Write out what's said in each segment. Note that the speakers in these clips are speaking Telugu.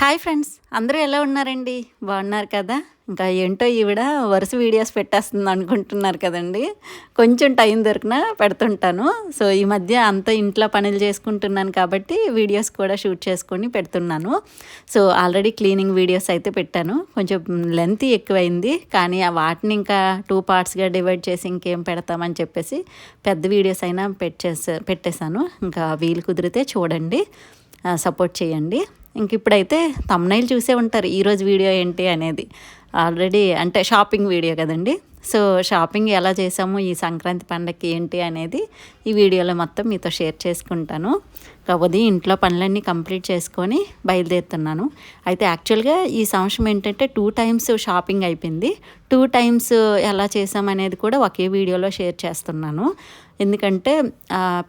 హాయ్ ఫ్రెండ్స్ అందరూ ఎలా ఉన్నారండి? బాగున్నారు కదా? ఇంకా ఏంటో ఈవిడ వరుస వీడియోస్ పెట్టేస్తుంది అనుకుంటున్నారు కదండి. కొంచెం టైం దొరికినా పెడుతుంటాను. సో ఈ మధ్య అంత ఇంట్లో పనులు చేసుకుంటున్నాను కాబట్టి వీడియోస్ కూడా షూట్ చేసుకొని పెడుతున్నాను. సో ఆల్రెడీ క్లీనింగ్ వీడియోస్ అయితే పెట్టాను. కొంచెం లెంత్ ఎక్కువైంది. కానీ ఆ వాటిని ఇంకా టూ పార్ట్స్గా డివైడ్ చేసి ఇంకేం పెడతామని చెప్పేసి పెద్ద వీడియోస్ అయినా పెట్టేసా పెట్టేశాను. ఇంకా వీలు కుదిరితే చూడండి. సపోర్ట్ చేయండి. ఇంక ఇప్పుడైతే తమ్నైల్ చూసే ఉంటారు ఈరోజు వీడియో ఏంటి అనేది. ఆల్రెడీ అంటే షాపింగ్ వీడియో కదండి. సో షాపింగ్ ఎలా చేసాము ఈ సంక్రాంతి పండగకి ఏంటి అనేది ఈ వీడియోలో మొత్తం మీతో షేర్ చేసుకుంటాను. కాకపోతే ఇంట్లో పనులన్నీ కంప్లీట్ చేసుకొని బయలుదేరుతున్నాను. అయితే యాక్చువల్గా ఈ సంవత్సరం ఏంటంటే టూ టైమ్స్ షాపింగ్ అయిపోయింది. టూ టైమ్స్ ఎలా చేసామనేది కూడా ఒకే వీడియోలో షేర్ చేస్తున్నాను. ఎందుకంటే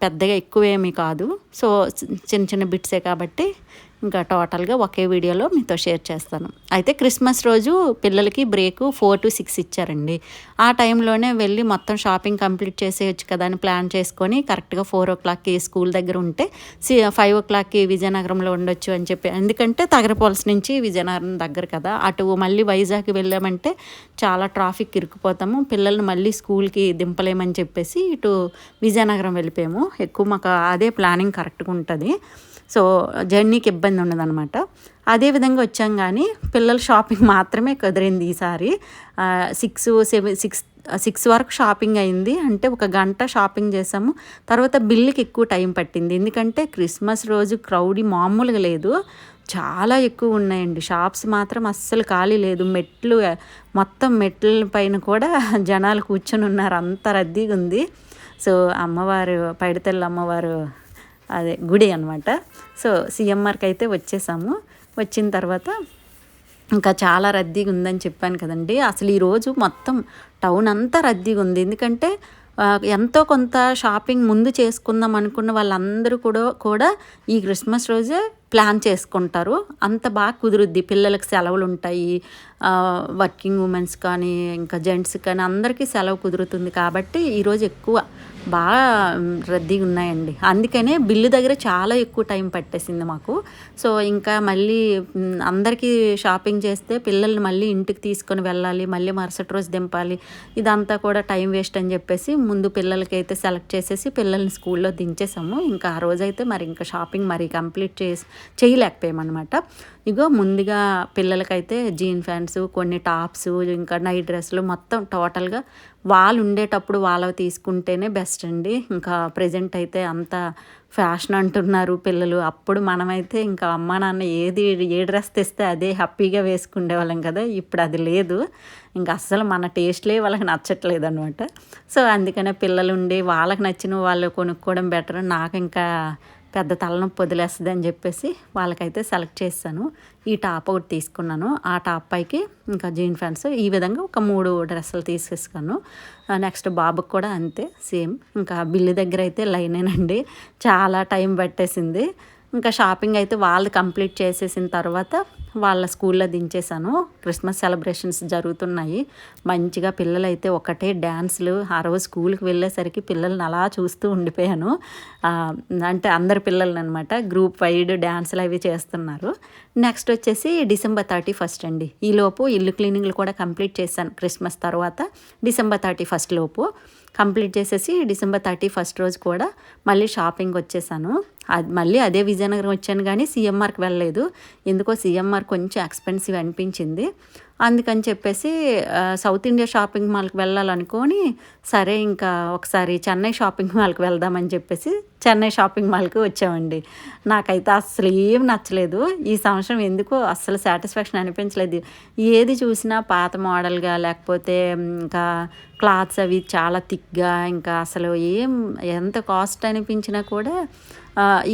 పెద్దగా ఎక్కువేమీ కాదు. సో చిన్న చిన్న బిట్సే కాబట్టి ఇంకా టోటల్గా ఒకే వీడియోలో మీతో షేర్ చేస్తాను. అయితే క్రిస్మస్ రోజు పిల్లలకి బ్రేక్ ఫోర్ టు సిక్స్ ఇచ్చారండి. ఆ టైంలోనే వెళ్ళి మొత్తం షాపింగ్ కంప్లీట్ చేసేయచ్చు కదా అని ప్లాన్ చేసుకొని కరెక్ట్గా ఫోర్ ఓ క్లాక్కి స్కూల్ దగ్గర ఉంటే సి ఫైవ్ ఓ క్లాక్కి విజయనగరంలో ఉండొచ్చు అని చెప్పి ఎందుకంటే తగరపోల్స్ నుంచి విజయనగరం దగ్గర కదా. అటు మళ్ళీ వైజాగ్ వెళ్ళామంటే చాలా ట్రాఫిక్ ఇరుక్కుపోతాము. పిల్లల్ని మళ్ళీ స్కూల్కి దింపలేమని చెప్పేసి ఇటు విజయనగరం వెళ్ళిపోయాము. ఎక్కువ మాకు అదే ప్లానింగ్ కరెక్ట్గా ఉంటుంది. సో జర్నీకి ఇబ్బంది ఉండదన్నమాట. అదేవిధంగా వచ్చాం కానీ పిల్లల షాపింగ్ మాత్రమే కుదిరింది ఈసారి సిక్స్ సెవెన్ సిక్స్ సిక్స్ వరకు షాపింగ్ అయింది. అంటే ఒక గంట షాపింగ్ చేసాము. తర్వాత బిల్లుకి ఎక్కువ టైం పట్టింది. ఎందుకంటే క్రిస్మస్ రోజు క్రౌడీ మామూలుగా లేదు. చాలా ఎక్కువ ఉన్నాయండి. షాప్స్ మాత్రం అస్సలు ఖాళీ లేదు. మెట్లు మొత్తం మెట్ల పైన కూడా జనాలు కూర్చొని ఉన్నారు. అంత రద్దీగా ఉంది. సో అమ్మవారు పైడితల్లి అమ్మవారు అదే గుడి అనమాట సో సిఎంఆర్కి అయితే వచ్చేసాము. వచ్చిన తర్వాత ఇంకా చాలా రద్దీగా ఉందని చెప్పాను కదండి. అసలు ఈరోజు మొత్తం టౌన్ అంతా రద్దీగా ఉంది. ఎందుకంటే ఎంతో కొంత షాపింగ్ ముందు చేసుకుందాం అనుకున్న వాళ్ళందరూ కూడా కూడా ఈ క్రిస్మస్ రోజే ప్లాన్ చేసుకుంటారు. అంత బాగా కుదురుద్ది. పిల్లలకి సెలవులు ఉంటాయి వర్కింగ్ ఉమెన్స్ కానీ ఇంకా జెంట్స్ కానీ అందరికీ సెలవు కుదురుతుంది కాబట్టి ఈరోజు ఎక్కువ బాగా రద్దీగా ఉన్నాయండి అందుకనే బిల్లు దగ్గర చాలా ఎక్కువ టైం పట్టేసింది మాకు. సో ఇంకా మళ్ళీ అందరికీ షాపింగ్ చేస్తే పిల్లల్ని మళ్ళీ ఇంటికి తీసుకొని వెళ్ళాలి. మళ్ళీ మరుసటి రోజు దింపాలి. ఇదంతా కూడా టైం వేస్ట్ అని చెప్పేసి ముందు పిల్లలకి అయితే సెలెక్ట్ చేసేసి పిల్లల్ని స్కూల్లో దించేసాము. ఇంకా ఆ రోజైతే మరి ఇంకా షాపింగ్ మరి కంప్లీట్ చేసి చేయలేకపోయామన్నమాట. ఇగో ముందుగా పిల్లలకైతే జీన్ ప్యాంట్స్ కొన్ని టాప్స్ ఇంకా నైట్ డ్రెస్సులు మొత్తం టోటల్గా వాళ్ళు ఉండేటప్పుడు వాళ్ళవి తీసుకుంటేనే బెస్ట్ అండి. ఇంకా ప్రజెంట్ అయితే అంత ఫ్యాషన్ అంటున్నారు పిల్లలు. అప్పుడు మనమైతే ఇంకా అమ్మ నాన్న ఏది ఏ డ్రెస్ తెస్తే అదే హ్యాపీగా వేసుకుండేవాళ్ళం కదా. ఇప్పుడు అది లేదు. ఇంకా అస్సలు మన టేస్ట్లే వాళ్ళకి నచ్చట్లేదు అనమాట సో అందుకనే పిల్లలు ఉండి వాళ్ళకి నచ్చిన వాళ్ళు కొనుక్కోవడం బెటర్. నాకు ఇంకా పెద్ద తలనొప్పి వదిలేస్తుంది అని చెప్పేసి వాళ్ళకైతే సెలెక్ట్ చేశాను. ఈ టాప్ ఒకటి తీసుకున్నాను. ఆ టాప్ పైకి ఇంకా జీన్ ఫ్యాన్స్ ఈ విధంగా ఒక మూడు డ్రెస్సులు తీసుకున్నాను నెక్స్ట్ బాబుకి కూడా అంతే సేమ్. ఇంకా బిల్లు దగ్గర అయితే లైనేనండి. చాలా టైం పట్టేసింది. ఇంకా షాపింగ్ అయితే వాళ్ళు కంప్లీట్ చేసేసిన తర్వాత వాళ్ళ స్కూల్లో దించేశాను. క్రిస్మస్ సెలబ్రేషన్స్ జరుగుతున్నాయి. మంచిగా పిల్లలైతే ఒకటే డ్యాన్స్లు. ఆ రోజు స్కూల్కి వెళ్ళేసరికి పిల్లల్ని అలా చూస్తూ ఉండిపోయాను. అంటే అందరి పిల్లల్ని అనమాట గ్రూప్ వైడ్ డ్యాన్సులు అవి చేస్తున్నారు. నెక్స్ట్ వచ్చేసి డిసెంబర్ థర్టీ ఫస్ట్ అండి. ఈలోపు ఇల్లు క్లీనింగ్లు కూడా కంప్లీట్ చేశాను క్రిస్మస్ తర్వాత. డిసెంబర్ థర్టీ ఫస్ట్ లోపు కంప్లీట్ చేసేసి డిసెంబర్ థర్టీ ఫస్ట్ రోజు కూడా మళ్ళీ షాపింగ్ వచ్చేసాను. అది మళ్ళీ అదే విజయనగరం వచ్చాను కానీ సీఎంఆర్కి వెళ్ళలేదు. ఎందుకో సీఎంఆర్ కొంచెం ఎక్స్పెన్సివ్ అనిపించింది. అందుకని చెప్పేసి సౌత్ ఇండియా షాపింగ్ మాల్కి వెళ్ళాలనుకొని సరే ఇంకా ఒకసారి చెన్నై షాపింగ్ మాల్కి వెళ్దామని చెప్పేసి చెన్నై షాపింగ్ మాల్కి వచ్చామండి. నాకైతే అస్సలు ఏం నచ్చలేదు. ఈ సంవత్సరం ఎందుకో అస్సలు సాటిస్ఫాక్షన్ అనిపించలేదు. ఏది చూసినా పాత మోడల్గా లేకపోతే ఇంకా క్లాత్స్ అవి చాలా థిక్గా ఇంకా అసలు ఏం ఎంత కాస్ట్ అనిపించినా కూడా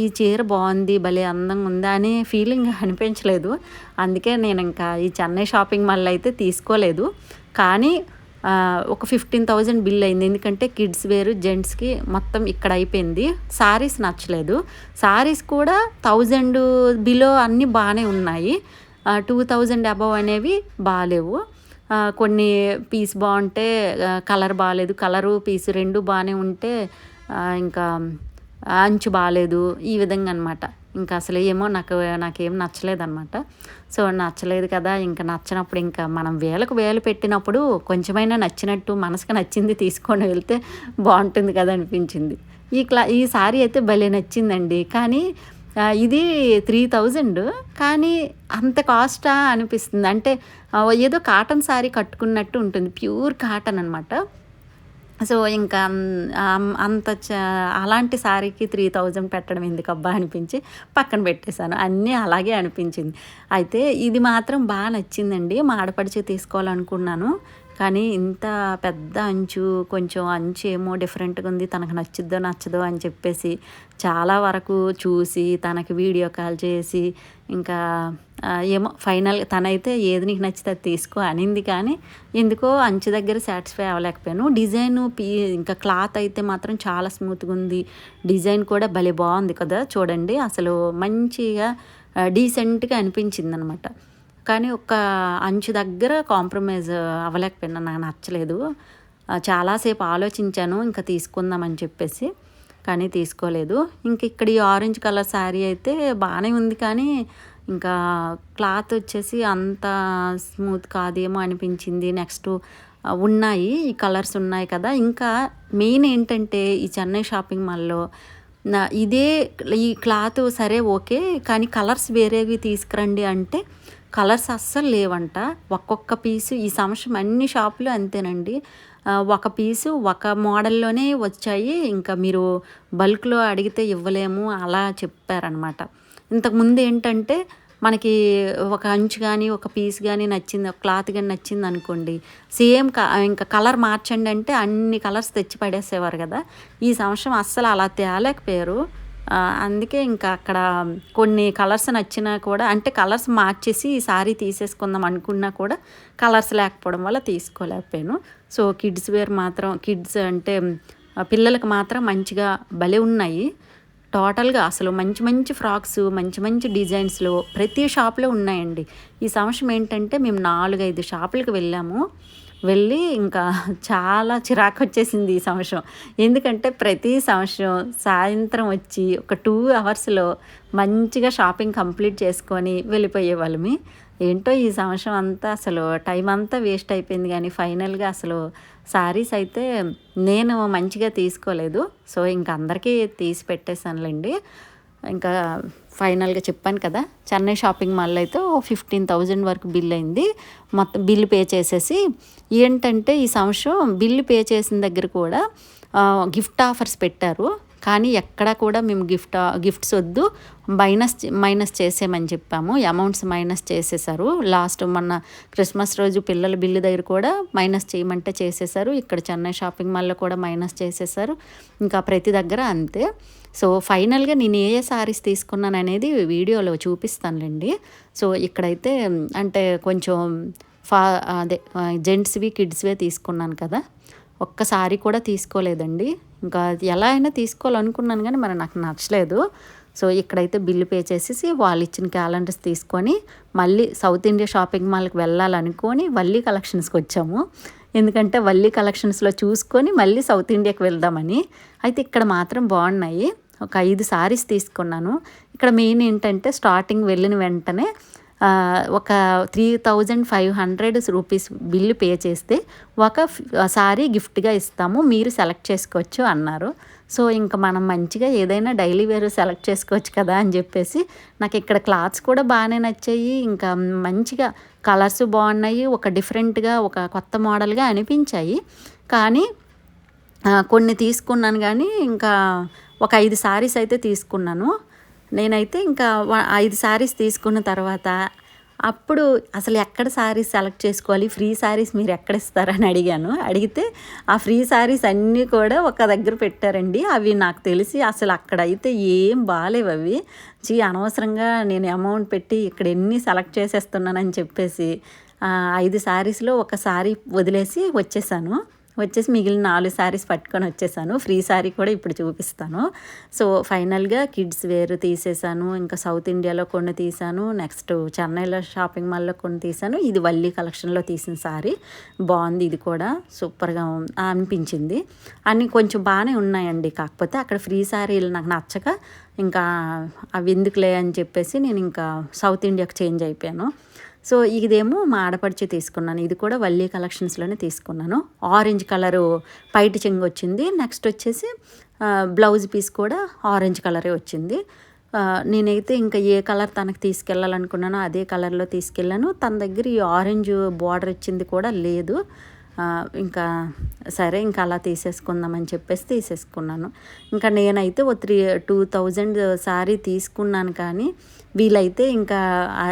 ఈ చీర బాగుంది భలే అందంగా ఉందా అనే ఫీలింగ్ అనిపించలేదు. అందుకే నేను ఇంకా ఈ చెన్నై షాపింగ్ మాల్ అయితే తీసుకోలేదు. కానీ ఒక ఫిఫ్టీన్ థౌజండ్ బిల్ అయింది. ఎందుకంటే కిడ్స్ వేరు జెంట్స్కి మొత్తం ఇక్కడ అయిపోయింది. సారీస్ నచ్చలేదు. సారీస్ కూడా థౌజండ్ బిలో అన్నీ బాగానే ఉన్నాయి. టూ థౌజండ్ అబవ్ అనేవి బాగాలేవు. కొన్ని పీస్ బాగుంటే కలర్ బాగాలేదు కలరు పీస్ రెండు బాగానే ఉంటే ఇంకా అంచు బాగాలేదు ఈ విధంగా అనమాట ఇంకా అసలు ఏమో నాకు నాకేం నచ్చలేదన్నమాట. సో నచ్చలేదు కదా. ఇంకా నచ్చినప్పుడు ఇంకా మనం వేలకు వేలు పెట్టినప్పుడు కొంచెమైనా నచ్చినట్టు మనసుకు నచ్చింది తీసుకొని వెళ్తే బాగుంటుంది కదా అనిపించింది. ఈ క్లా ఈ సారీ అయితే భలే నచ్చిందండి. కానీ ఇది త్రీ థౌజండ్. కానీ అంత కాస్టా అనిపిస్తుంది. అంటే ఏదో కాటన్ సారీ కట్టుకున్నట్టు ఉంటుంది. ప్యూర్ కాటన్ అనమాట సో ఇంకా అంత చ అలాంటి శారీకి త్రీ థౌజండ్ పెట్టడం ఎందుకబ్బా అనిపించి పక్కన పెట్టేశాను. అన్నీ అలాగే అనిపించింది. అయితే ఇది మాత్రం బాగా నచ్చిందండి. మా ఆడపడిచి తీసుకోవాలనుకున్నాను. కానీ ఇంత పెద్ద అంచు కొంచెం అంచు ఏమో డిఫరెంట్గా ఉంది. తనకు నచ్చుద్దో నచ్చదో అని చెప్పేసి చాలా వరకు చూసి తనకి వీడియో కాల్ చేసి ఇంకా ఏమో ఫైనల్ తనైతే ఏది నీకు నచ్చితే అది తీసుకో అనింది. కానీ ఎందుకో అంచు దగ్గర సాటిస్ఫై అవ్వలేకపోయాను. డిజైన్ పీ ఇంకా క్లాత్ అయితే మాత్రం చాలా స్మూత్గా ఉంది. డిజైన్ కూడా భలే బాగుంది కదా చూడండి. అసలు మంచిగా డీసెంట్గా అనిపించింది అనమాట కానీ ఒక అంచు దగ్గర కాంప్రమైజ్ అవ్వలేకపోయినా నాకు నచ్చలేదు. చాలాసేపు ఆలోచించాను ఇంకా తీసుకుందామని చెప్పేసి కానీ తీసుకోలేదు. ఇంక ఇక్కడ ఈ ఆరెంజ్ కలర్ శారీ అయితే బాగానే ఉంది కానీ ఇంకా క్లాత్ వచ్చేసి అంత స్మూత్ కాదేమో అనిపించింది. నెక్స్ట్ ఉన్నాయి ఈ కలర్స్ ఉన్నాయి కదా. ఇంకా మెయిన్ ఏంటంటే ఈ చెన్నై షాపింగ్ మాల్లో నా ఇదే ఈ క్లాత్ సరే ఓకే కానీ కలర్స్ వేరేవి తీసుకురండి అంటే కలర్స్ అస్సలు లేవంట. ఒక్కొక్క పీసు ఈ సంవత్సరం అన్ని షాపులు అంతేనండి. ఒక పీసు ఒక మోడల్లోనే వచ్చాయి. ఇంకా మీరు బల్క్లో అడిగితే ఇవ్వలేము అలా చెప్పారనమాట ఇంతకుముందు ఏంటంటే మనకి ఒక అంచు కానీ ఒక పీస్ కానీ నచ్చింది ఒక క్లాత్ కానీ నచ్చింది అనుకోండి. సేమ్ క ఇంకా కలర్ మార్చండి అంటే అన్ని కలర్స్ తెచ్చి పడేసేవారు కదా. ఈ సంవత్సరం అస్సలు అలా తేలేకపోయారు. అందుకే ఇంకా అక్కడ కొన్ని కలర్స్ నచ్చినా కూడా అంటే కలర్స్ మార్చేసి ఈ సారీ తీసేసుకుందాం అనుకున్నా కూడా కలర్స్ లేకపోవడం వల్ల తీసుకోలేకపోయాను. సో కిడ్స్ వేర్ మాత్రం కిడ్స్ అంటే పిల్లలకు మాత్రం మంచిగా భలే ఉన్నాయి. టోటల్గా అసలు మంచి మంచి ఫ్రాక్స్ మంచి మంచి డిజైన్స్లో ప్రతి షాప్లో ఉన్నాయండి. ఈ సంవత్సరం ఏంటంటే మేము నాలుగైదు షాపులకు వెళ్ళాము. వెళ్ళి ఇంకా చాలా చిరాకు వచ్చేసింది ఈ సంవత్సరం. ఎందుకంటే ప్రతి సంవత్సరం సాయంత్రం వచ్చి ఒక టూ అవర్స్లో మంచిగా షాపింగ్ కంప్లీట్ చేసుకొని వెళ్ళిపోయే వాళ్ళమి. ఏంటో ఈ సంవత్సరం అంతా అసలు టైం అంతా వేస్ట్ అయిపోయింది కానీ ఫైనల్గా అసలు శారీస్ అయితే నేను మంచిగా తీసుకోలేదు. సో ఇంక అందరికీ తీసి పెట్టేశానులేండి. ఇంకా ఫైనల్గా చెప్పాను కదా చెన్నై షాపింగ్ మాల్ అయితే ఓ ఫిఫ్టీన్ థౌజండ్ వరకు బిల్ అయింది. మొత్తం బిల్లు పే చేసేసి ఏంటంటే ఈ సంవత్సరం బిల్లు పే చేసిన దగ్గర కూడా గిఫ్ట్ ఆఫర్స్ పెట్టారు. కానీ ఎక్కడా కూడా మేము గిఫ్ట్ గిఫ్ట్స్ వద్దు. మైనస్ మైనస్ చేసేమని చెప్పాము. అమౌంట్స్ మైనస్ చేసేసారు. లాస్ట్ మొన్న క్రిస్మస్ రోజు పిల్లల బిల్లు దగ్గర కూడా మైనస్ చేయమంటే చేసేసారు. ఇక్కడ చెన్నై షాపింగ్ మాల్లో కూడా మైనస్ చేసేసారు. ఇంకా ప్రతి దగ్గర అంతే. సో ఫైనల్గా నేను ఏ ఏ సారీస్ తీసుకున్నాను అనేది వీడియోలో చూపిస్తానులేండి. సో ఇక్కడైతే అంటే కొంచెం ఫా అదే జెంట్స్వి కిడ్స్వే తీసుకున్నాను కదా. ఒక్కసారి కూడా తీసుకోలేదండి. ఇంకా అది ఎలా అయినా తీసుకోవాలనుకున్నాను కానీ మరి నాకు నచ్చలేదు. సో ఇక్కడైతే బిల్లు పే చేసేసి వాళ్ళు ఇచ్చిన క్యాలెండర్స్ తీసుకొని మళ్ళీ సౌత్ ఇండియా షాపింగ్ మాల్కి వెళ్ళాలనుకొని వల్లీ కలెక్షన్స్కి వచ్చాము. ఎందుకంటే వల్లీ కలెక్షన్స్లో చూసుకొని మళ్ళీ సౌత్ ఇండియాకి వెళ్దామని. అయితే ఇక్కడ మాత్రం బాగున్నాయి. ఒక ఐదు సారీస్ తీసుకున్నాను. ఇక్కడ మెయిన్ ఏంటంటే స్టార్టింగ్ వెళ్ళిన వెంటనే ఒక three thousand five hundred rupees bill pay చేస్తే ఒక సారీ గిఫ్ట్గా ఇస్తాము మీరు సెలెక్ట్ చేసుకోవచ్చు అన్నారు. సో ఇంకా మనం మంచిగా ఏదైనా డైలీ వేర్ సెలెక్ట్ చేసుకోవచ్చు కదా అని చెప్పేసి నాకు ఇక్కడ క్లాత్స్ కూడా బాగానే నచ్చాయి. ఇంకా మంచిగా కలర్స్ బాగున్నాయి ఒక డిఫరెంట్గా ఒక కొత్త మోడల్గా అనిపించాయి. కానీ కొన్ని తీసుకున్నాను కానీ ఇంకా ఒక ఐదు సారీస్ అయితే తీసుకున్నాను. నేనైతే ఇంకా ఐదు సారీస్ తీసుకున్న తర్వాత అప్పుడు అసలు ఎక్కడ శారీస్ సెలెక్ట్ చేసుకోవాలి? ఫ్రీ సారీస్ మీరు ఎక్కడ ఇస్తారని అడిగాను. అడిగితే ఆ ఫ్రీ సారీస్ అన్నీ కూడా ఒక దగ్గర పెట్టారండి. అవి నాకు తెలిసి అసలు అక్కడైతే ఏం బాగాలేవు అవి. చీ అనవసరంగా నేను అమౌంట్ పెట్టి ఇక్కడ ఎన్ని సెలెక్ట్ చేసేస్తున్నానని చెప్పేసి ఐదు సారీస్లో ఒక సారీ వదిలేసి వచ్చేసాను. వచ్చేసి మిగిలిన నాలుగు శారీస్ పట్టుకొని వచ్చేసాను. ఫ్రీ శారీ కూడా ఇప్పుడు చూపిస్తాను. సో ఫైనల్గా కిడ్స్ వేర్ తీసేసాను. ఇంకా సౌత్ ఇండియాలో కొన్ని తీసాను. నెక్స్ట్ చెన్నైలో షాపింగ్ మాల్లో కొన్ని తీసాను. ఇది వల్లి కలెక్షన్లో తీసిన శారీ బాగుంది ఇది కూడా. సూపర్గా అనిపించింది. అన్నీ కొంచెం బాగానే ఉన్నాయండి. కాకపోతే అక్కడ ఫ్రీ శారీలు నాకు నచ్చక ఇంకా అవి ఎందుకులే అని చెప్పేసి నేను ఇంకా సౌత్ ఇండియాకి చేంజ్ అయిపోయాను. సో ఇదేమో మా ఆడపడిచి తీసుకున్నాను. ఇది కూడా వల్లీ కలెక్షన్స్లోనే తీసుకున్నాను. ఆరెంజ్ కలరు పైటి చెంగు వచ్చింది. నెక్స్ట్ వచ్చేసి బ్లౌజ్ పీస్ కూడా ఆరెంజ్ కలరే వచ్చింది. నేనైతే ఇంకా ఏ కలర్ తనకు తీసుకెళ్ళాలనుకున్నానో అదే కలర్లో తీసుకెళ్ళాను. తన దగ్గర ఈ ఆరెంజ్ బార్డర్ ఇచ్చింది కూడా లేదు. ఇంకా సరే ఇంకా అలా తీసేసుకుందామని చెప్పేసి తీసేసుకున్నాను. ఇంకా నేనైతే ఓ త్రీ టూ థౌజండ్ శారీ తీసుకున్నాను కానీ వీలైతే ఇంకా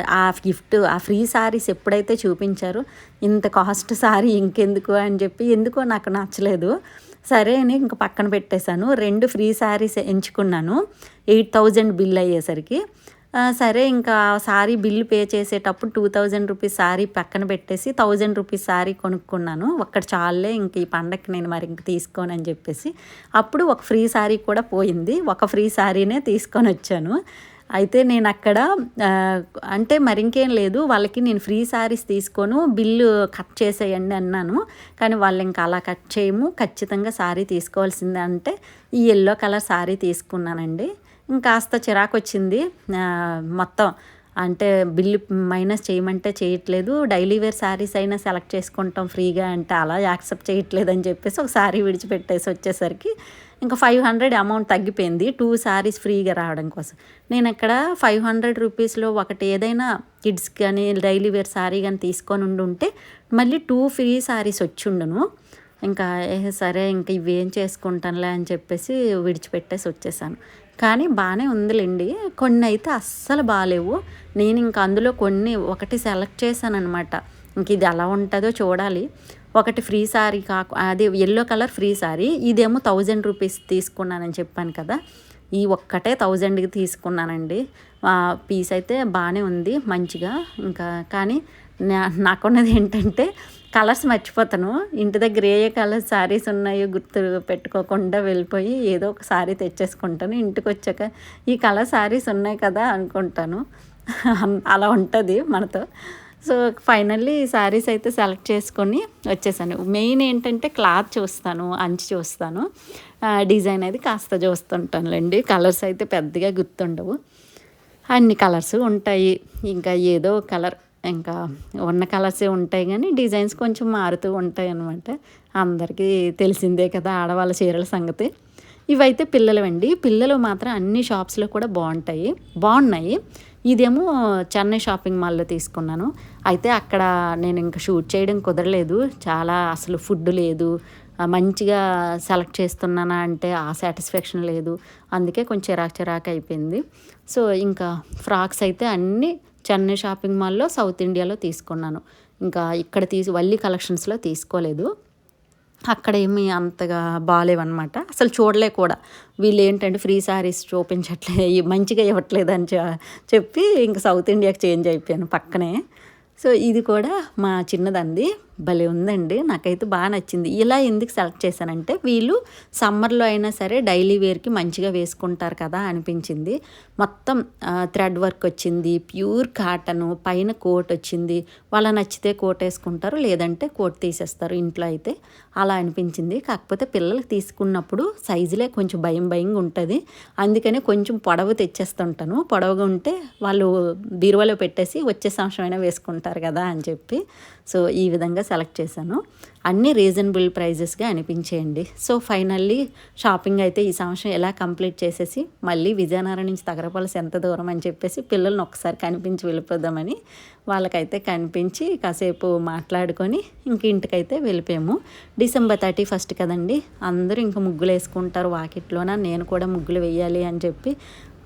ఆ గిఫ్ట్ ఆ ఫ్రీ శారీస్ ఎప్పుడైతే చూపించారో ఇంత కాస్ట్ శారీ ఇంకెందుకు అని చెప్పి ఎందుకో నాకు నచ్చలేదు. సరే అని ఇంకా పక్కన పెట్టేశాను. రెండు ఫ్రీ శారీస్ ఎంచుకున్నాను. ఎయిట్ థౌజండ్ బిల్ అయ్యేసరికి. సరే ఇంకా సారీ బిల్లు పే చేసేటప్పుడు టూ థౌజండ్ రూపీస్ సారీ పక్కన పెట్టేసి థౌజండ్ రూపీస్ సారీ కొనుక్కున్నాను. ఒక్కడ చాలే ఇంక ఈ పండగకి నేను మరి ఇంక తీసుకోనని చెప్పేసి. అప్పుడు ఒక ఫ్రీ సారీ కూడా పోయింది. ఒక ఫ్రీ సారీనే తీసుకొని వచ్చాను. అయితే నేను అక్కడ అంటే మరి ఇంకేం లేదు వాళ్ళకి నేను ఫ్రీ శారీస్ తీసుకోను బిల్లు కట్ చేసేయండి అన్నాను. కానీ వాళ్ళు ఇంకా అలా కట్ చేయము. ఖచ్చితంగా శారీ తీసుకోవాల్సిందే అంటే ఈ ఎల్లో కలర్ శారీ తీసుకున్నానండి. ఇంకాస్త చిరాకు వచ్చింది మొత్తం అంటే బిల్లు మైనస్ చేయమంటే చేయట్లేదు. డైలీ వేర్ శారీస్ అయినా సెలెక్ట్ చేసుకుంటాం ఫ్రీగా అంటే అలా యాక్సెప్ట్ చేయట్లేదు అని చెప్పేసి ఒక శారీ విడిచిపెట్టేసి వచ్చేసరికి ఇంకా ఫైవ్ హండ్రెడ్ అమౌంట్ తగ్గిపోయింది. టూ శారీస్ ఫ్రీగా రావడం కోసం. నేను అక్కడ ఫైవ్ హండ్రెడ్ రూపీస్లో ఒకటి ఏదైనా కిడ్స్ కానీ డైలీ వేర్ శారీ కానీ తీసుకొని ఉండి ఉంటే మళ్ళీ టూ ఫ్రీ శారీస్ వచ్చి ఉండను ఇంకా సరే ఇంకా ఇవేం చేసుకుంటానులే అని చెప్పేసి విడిచిపెట్టేసి వచ్చేసాను. కానీ బాగానే ఉందిలేండి. కొన్ని అయితే అస్సలు బాగాలేవు నేను ఇంకా అందులో కొన్ని ఒకటి సెలెక్ట్ చేశాను అనమాట ఇంక ఇది ఎలా ఉంటుందో చూడాలి. ఒకటి ఫ్రీ సారీ కాకు అది ఎల్లో కలర్ ఫ్రీ సారీ. ఇదేమో థౌజండ్ రూపీస్ తీసుకున్నానని చెప్పాను కదా. ఈ ఒక్కటే థౌజండ్కి తీసుకున్నానండి. పీస్ అయితే బాగానే ఉంది మంచిగా. ఇంకా కానీ నాకున్నది ఏంటంటే కలర్స్ మర్చిపోతాను. ఇంటి దగ్గర ఏ ఏ కలర్ శారీస్ ఉన్నాయో గుర్తు పెట్టుకోకుండా వెళ్ళిపోయి ఏదో ఒక శారీ తెచ్చేసుకుంటాను. ఇంటికి వచ్చాక ఈ కలర్ శారీస్ ఉన్నాయి కదా అనుకుంటాను. అలా ఉంటుంది మనతో. సో ఫైనల్లీ శారీస్ అయితే సెలెక్ట్ చేసుకొని వచ్చేసాను. మెయిన్ ఏంటంటే క్లాత్ చూస్తాను అంచి చూస్తాను. డిజైన్ అది కాస్త చూస్తుంటానులేండి. కలర్స్ అయితే పెద్దగా గుర్తుండవు. అన్ని కలర్స్ ఉంటాయి. ఇంకా ఏదో కలర్ ఇంకా ఉన్న కలర్సే ఉంటాయి కానీ డిజైన్స్ కొంచెం మారుతూ ఉంటాయి అనమాట అందరికీ తెలిసిందే కదా ఆడవాళ్ళ చీరల సంగతి. ఇవైతే పిల్లలవండి. పిల్లలు మాత్రం అన్ని షాప్స్లో కూడా బాగుంటాయి. బాగున్నాయి. ఇదేమో చెన్నై షాపింగ్ మాల్లో తీసుకున్నాను. అయితే అక్కడ నేను ఇంకా షూట్ చేయడం కుదరలేదు. చాలా అసలు ఫుడ్ లేదు. మంచిగా సెలెక్ట్ చేస్తున్నానా అంటే ఆ సాటిస్ఫాక్షన్ లేదు. అందుకే కొంచెం చిరాకు చిరాకు అయిపోయింది. సో ఇంకా ఫ్రాక్స్ అయితే అన్నీ చెన్నై షాపింగ్ మాల్లో సౌత్ ఇండియాలో తీసుకున్నాను. ఇంకా ఇక్కడ తీసి వల్లి కలెక్షన్స్లో తీసుకోలేదు. అక్కడ ఏమి అంతగా బాగాలేవన్నమాట అసలు చూడలే కూడా. వీళ్ళు ఏంటంటే ఫ్రీ శారీస్ చూపించట్లే మంచిగా ఇవ్వట్లేదు అని చెప్పి ఇంకా సౌత్ ఇండియాకి చేంజ్ అయిపోయాను పక్కనే. సో ఇది కూడా మా చిన్నదంది. భలే ఉందండి. నాకైతే బాగా నచ్చింది. ఇలా ఎందుకు సెలెక్ట్ చేశానంటే వీళ్ళు సమ్మర్లో అయినా సరే డైలీ వేర్కి మంచిగా వేసుకుంటారు కదా అనిపించింది. మొత్తం థ్రెడ్ వర్క్ వచ్చింది ప్యూర్ కాటన్ పైన కోట్ వచ్చింది. వాళ్ళ నచ్చితే కోట్ వేసుకుంటారు లేదంటే కోట్ తీసేస్తారు ఇంట్లో అయితే. అలా అనిపించింది. కాకపోతే పిల్లలకి తీసుకున్నప్పుడు సైజులే కొంచెం భయం భయంగా ఉంటుంది. అందుకనే కొంచెం పొడవు తెచ్చేస్తుంటాను. పొడవుగా ఉంటే వాళ్ళు బీరువాలో పెట్టేసి వచ్చే సంవత్సరం వేసుకుంటారు కదా అని చెప్పి. సో ఈ విధంగా సెలెక్ట్ చేశాను. అన్నీ రీజనబుల్ ప్రైజెస్గా అనిపించేయండి. సో ఫైనల్లీ షాపింగ్ అయితే ఈ సంవత్సరం ఎలా కంప్లీట్ చేసేసి మళ్ళీ విజయనగరం నుంచి తగరపలసి ఎంత దూరం అని చెప్పేసి పిల్లల్ని ఒకసారి కనిపించి వెళ్ళిపోదామని వాళ్ళకైతే కనిపించి కాసేపు మాట్లాడుకొని ఇంక ఇంటికైతే వెళ్ళిపోయాము. డిసెంబర్ థర్టీ ఫస్ట్ కదండి అందరూ ఇంకా ముగ్గులు వేసుకుంటారు వాకిట్లోన నేను కూడా ముగ్గులు వేయాలి అని చెప్పి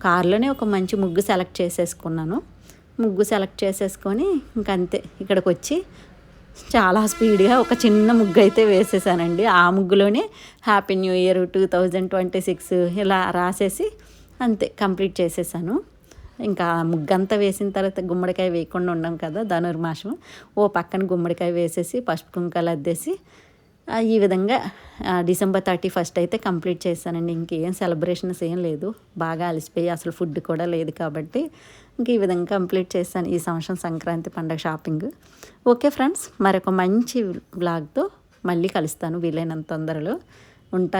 కారులోనే ఒక మంచి ముగ్గు సెలెక్ట్ చేసేసుకున్నాను. ముగ్గు సెలెక్ట్ చేసేసుకొని ఇంకంతే ఇక్కడికి వచ్చి చాలా స్పీడ్గా ఒక చిన్న ముగ్గు అయితే వేసేసానండి. ఆ ముగ్గులోనే happy new year two thousand twenty six ఇలా రాసేసి అంతే కంప్లీట్ చేసేసాను. ఇంకా ముగ్గంతా వేసిన తర్వాత గుమ్మడికాయ వేయకుండా ఉన్నాం కదా ధనుర్మాసం. ఓ పక్కన గుమ్మడికాయ వేసేసి పసుపు కుంకాలు అద్దేసి ఈ విధంగా డిసెంబర్ థర్టీ ఫస్ట్ అయితే కంప్లీట్ చేశానండి. ఇంకేం సెలబ్రేషన్స్ ఏం లేదు. బాగా అలసిపోయి అసలు ఫుడ్ కూడా లేదు కాబట్టి ఇంక ఈ విధంగా కంప్లీట్ చేశాను ఈ సంవత్సరం సంక్రాంతి పండగ షాపింగ్. ఓకే ఫ్రెండ్స్ మరొక మంచి బ్లాగ్తో మళ్ళీ కలుస్తాను. వీలైనంత తొందరలో ఉంటాను